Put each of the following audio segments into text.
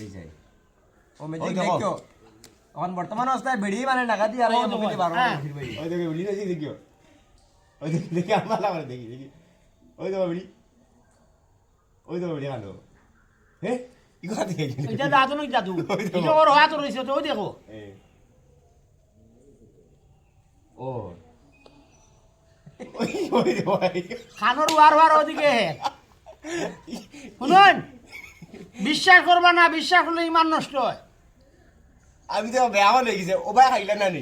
দেখাই ও মেজিক ওই দেখো। দেখো এখন বর্তমান অবস্থায় বেড়ি মানে নাগা দিয়ে আর ও এই দেখো, মুখে বারো হ্যাঁ। মুখির বেড়ি। ওই দেখো বিড়ি দেখি দেখিও ওই দেখি দেখি আমার লাগে দেখি দেখি ওই দেখো বিড়ি ওই দেখো বিড়ি খালো হে ইগো দেখি এটা দাদু নই দাদু ওই দেখো। এটা ওর হাত রয়েছে তো ওই দেখো এ ও ওই ওই দেখো খানোর ওয়ার ওয়ার ওদিকে শুনুন বিশ্বাস করবা না বিশ্বাস করলে ইমান নষ্ট হয়। আমি তো বেয়া হয়ে গেছে ও ভাই খাইলা না নি?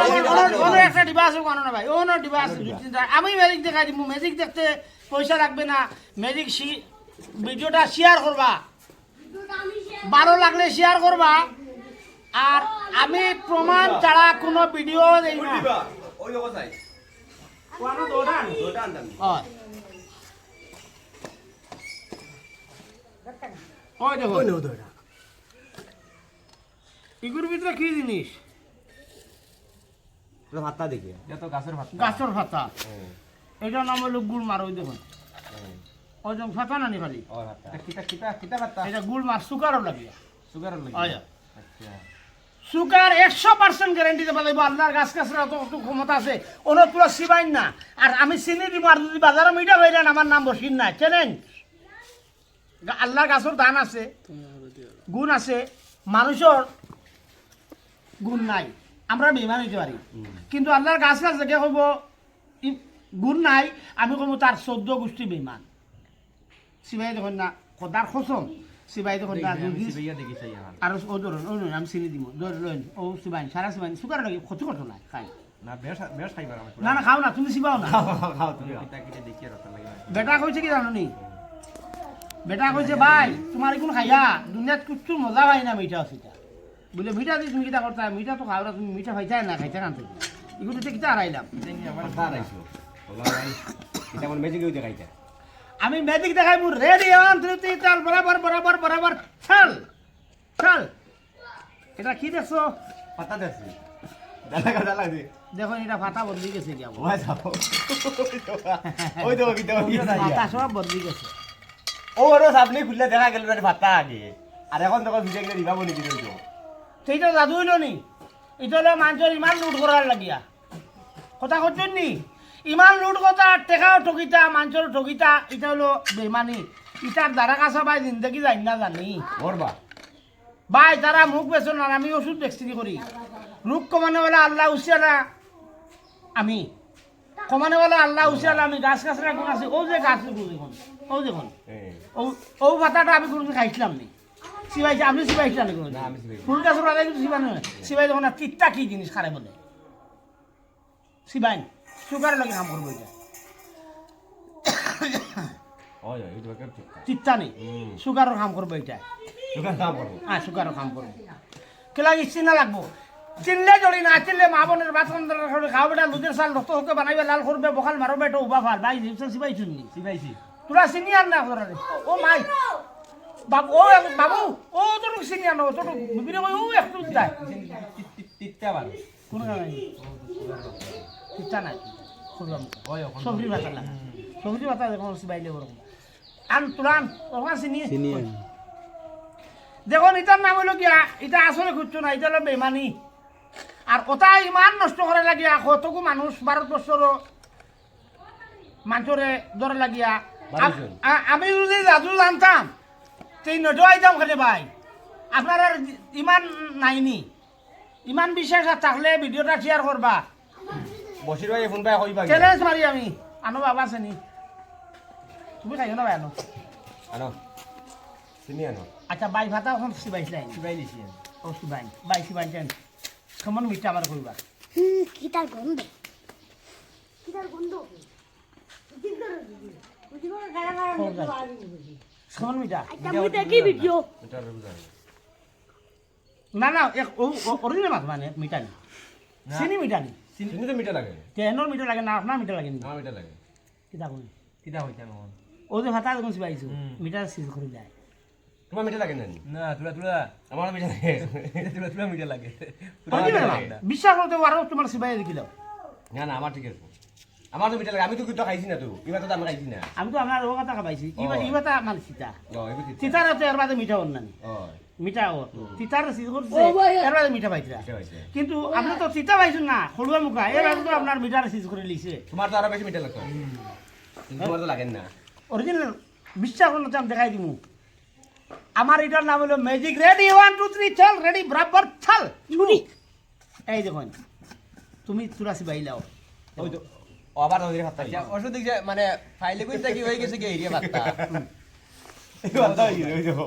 আছে। একটা ডিবা আছে কোনো না ভাই ওনার ডিবা আছে দুই তিনটা। আমি ম্যাজিক দেখাই দিব ম্যাজিক দেখতে পয়সা লাগবে না। ম্যাজিক ভিডিওটা শেয়ার করবা। ভালো লাগলে শেয়ার করবা। আর আমি প্রমাণ ছাড়া কোনো ভিডিও দেই না। ওই ওই দেখো? ওই এগুলোর ভিতরে কি জিনিস? তো ভাতটা দেখি। এটা তো গাছের ভাত গাছর এটার নাম হলো গুড় মার ওই দেখুন। এটা কিতা কিতা কিতা ভাত এটা গুড় মার সুগারও লাগিয়া সুগার লাগি। আয়া। আচ্ছা। সুগার একশো পার্সেন্ট গ্যারেন্টি দেবা লাগবে। আল্লাহর গাছ গাছের অত অত ক্ষমতা আছে। ওনো পুরো সিবাইন না। আর আমি চিনি দিব আর যদি বাজারে মিটা হয়ে যান আমার নাম বসিন না চ্যালেঞ্জ আল্লাহর গাছের দান আছে গুণ আছে মানুষের গুণ নাই। আমরা বেমান হইতে পারি। কিন্তু আল্লাহর গাছ গাছ দেখে কইব ই- গুণ নাই আমি কব তার চোদ্দ গোষ্ঠী বেমান সিবাই দেখুন না কদার খসম সিবাই দেখুন না আর ও ধরুন ও আমি চিনি দিব ধর লইন ও সিবাইন সারা সিবাইন সুগার লাগে ক্ষতি করতো না খাই। না না না খাও না তুমি সিবাও না। বেটা কইছে কি জানো নি বেটা কইছে ভাই তোমার কোন খাইয়া? দুনিয়াত কিচ্ছু মজা পাই না মিঠা আছে বলে মিঠা দিয়ে তুমি কিতা করতা মিঠা তো খাও না তুমি মিঠা খাইছাই না খাইছা কান থেকে এগুলো তো কিতা হারাইলাম মেজিক আমি ম্যাজিক দেখাই মু রেডি অন থ্রি চাল বরাবর বরাবর বরাবর চাল চাল। এটা কি দেখছ? পাতা দেখছি। দালা দালা দে এটা ফাটা বদলি গেছে গিয়া ওই ওই দেখো ফাটা সব বদলি গেছে। ও ওর সামনে খুললে দেখা গেল মানে ভাতটা আগে। আর এখন দেখো ভিডিও গেলে দিবা বনি দিল তো সেইটা জাদু হইল নি। হলো মানুষের ইমান লুট করার লাগিয়া। কথা করছেন নি? ইমান লুট কথা টেকাও ঠকিতা মানুষের ঠকিতা এটা হলো বেমানি। ইটার দ্বারা কাছে ভাই জিন্দগি যাই না জানি। মরবা ভাই তারা মুখ বেচন আর আমি ওষুধ বিক্রি করি। রোগ কমানে বলে আল্লাহ উচিয়ালা আমি। কমানে বলে আল্লাহ উচিয়ালা আমি গাছ গাছরা কোন আছে। ও যে গাছ দেখুন ও দেখুন। ও পাতাটা আমি কোনোদিন খাইছিলাম নি। সিবাইছি আপনি সিবাইছিলাম নি না, আমি চিবাইছি। ফুল গাছ ওরা কিন্তু সিবাই নয় সিবাই দেখুন না তিতটা কি জিনিস খারে বলে? সিবাইন সুগার লাগে কাম করব এটা ওই ওই তো কে তিতটা নেই। সুগারও কাম করব এটা হ্যাঁ সুগারও কাম করব কেলা চিনা লাগবো চিনলে জড়ি না চিনলে মা বোনের ভাত খাওয়া বেটা লুদের চাল রক্ত হকে বানাইবে লাল করবে বখাল মারো বেটা উবা ফাল ভাই জিনিস সিবাই চুননি সিবাইছি তোরা সিনিয়র না তোরা। ও মাই। বাবু ও বাবু ও তোর সিনিয়র না তোর বিবিরে কই ও একটু যায়। তিতা বার কোন নাই। চিন্তা নাই। ওখান সবজি ভাতা না সবজি ভাতা দেখো সিবাইলে ওরকম আন তুরান ওখান সিনি দেখুন এটার নাম হলো গিয়া এটা আসলে খুঁজছো না এটা হলো বেমানি। আর কথা ইমান নষ্ট করে লাগিয়া? কতকু মানুষ ভারতবর্ষর মানুষরে ধরে লাগিয়া। আমি যদি জাদু জানতাম সেই নটো আইতাম খালি ভাই। আপনার আর ইমান নাইনি ইমান বিশ্বাস আর থাকলে ভিডিওটা শেয়ার করবা বসির ভাই ফোন পাই কইবা চ্যালেঞ্জ মারি আমি। আনো বাবা আছে নি তুমি খাইও না ভাই আনো? আনো। চিনি আনো? আচ্ছা বাই ভাতা এখন সিবাইছিলাই সিবাই লিছি ও সিবাইন বাই সিবাইন কেমন মিঠা আমার কইবা হুম, কিতার গন্ধ? গন্ধ? মিঠা কি ভিডিও এটা বুঝা না না এক অরিজিনাল মাছ মানে মিঠা নি। চিনি মিঠা নি। চিনি তো মিঠা লাগে। ট্রেনের মিঠা লাগে না আপনার মিঠা লাগে নি। মিঠা লাগে। কিতা কই কিতা হইতা নহন ও যে ভাতা দেখুন সিবাইছো। মিঠা সিজ করে যায় তোমার মিঠা লাগে না না? তুলা তুলা। আমার মিঠা লাগে। তুলা তুলা মিঠা লাগে। বিশ্বাস করতে পারো তোমার সিবাই দেখিল না না আমার ঠিক আছে। আমার তো মিঠা লাগে আমি তো কিন্তু খাইছি না তো। ইবার তো আমি খাইছি না। আমি তো আপনার ও কথা খাবাইছি ও। ইবা ইবাতা মানে সীতা। ও সীতার তো এর বাদে মিঠা অন্যান্য ও মিঠা ওর তিতার সিজ করছে এর বাদে মিঠা পাইছিলা কিন্তু আপনি তো তিতা পাইছেন না হলুয়া মুখা। এর বাদে তো আপনার মিঠার সিজ করে লিছে তোমার তো আরও বেশি মিঠা লাগতো তোমার তো লাগেন না। অরিজিনাল বিশ্বাস করলে তো আমি দেখাই দিমু। আমার এটার নাম হলো magic ready one two three চল রেডি বরাবর চল ছুরি এই দেখুন তুমি তুরাসি বাইলাও ওই তো আবার ওদের হাত আচ্ছা ওষুধ মানে ফাইলে কইতে কি হয়ে গেছে কি এরিয়া বাত্তা